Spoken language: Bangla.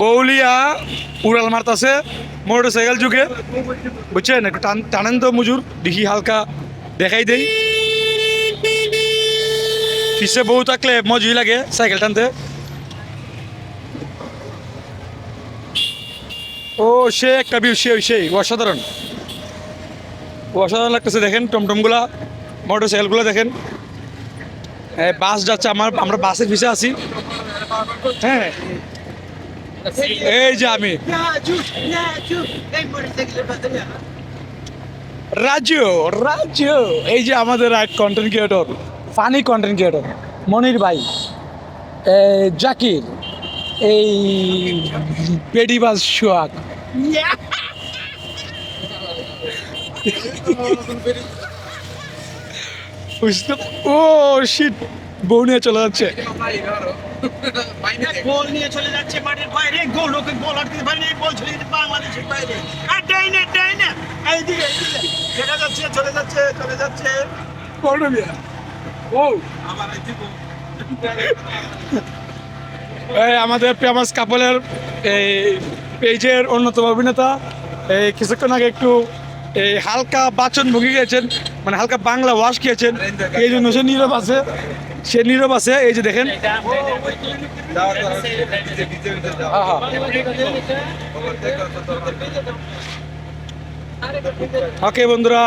বৌলিয়া উড়াল মারতাছে মোটর সাইকেল যুগে। বুঝছেন? একটু টান টানেন তো মজুর, দেখি হালকা দেখাই দেই। পিছে বউ থাকলে মজুই লাগে সাইকেল টানতে। ও, সে একটা ভিউ সে সেই, অসাধারণ। অসাধারণ লাগতেছে, দেখেন টমটমগুলা মোটর সাইকেলগুলো দেখেন বাস যাচ্ছে, আমার আমরা বাসের পিছে আছি। হ্যাঁ এই যে আমি. রাজু রাজু, এই যে আমাদের content creator funny content creator Monir ভাই জাকির, এই পেডিবাস সোহাগ ও শিট বউ নিয়ে চলে যাচ্ছে গোল নিয়ে চলে যাচ্ছে মাঠের বাইরে। গোল ওকে গোল আটকে পারেনি বল চলে যাচ্ছে বাংলাদেশের বাইরে। আর ডাইনে ডাইনে এইদিকে এইদিকে দেখা যাচ্ছে চলে যাচ্ছে চলে যাচ্ছে। পড়ো ও। আমার এই আমাদের ফেমাস কাপলের এই পেজের অন্যতম অভিনেতা। এই কিছুক্ষণ আগে একটু এই হালকা বাচন ভুগে গিয়েছেন মানে হালকা বাংলা ওয়াশ খেয়েছেন এই জন্য সে নীরব আছে। সে নীরব আছে এই যে দেখেন। ওকে বন্ধুরা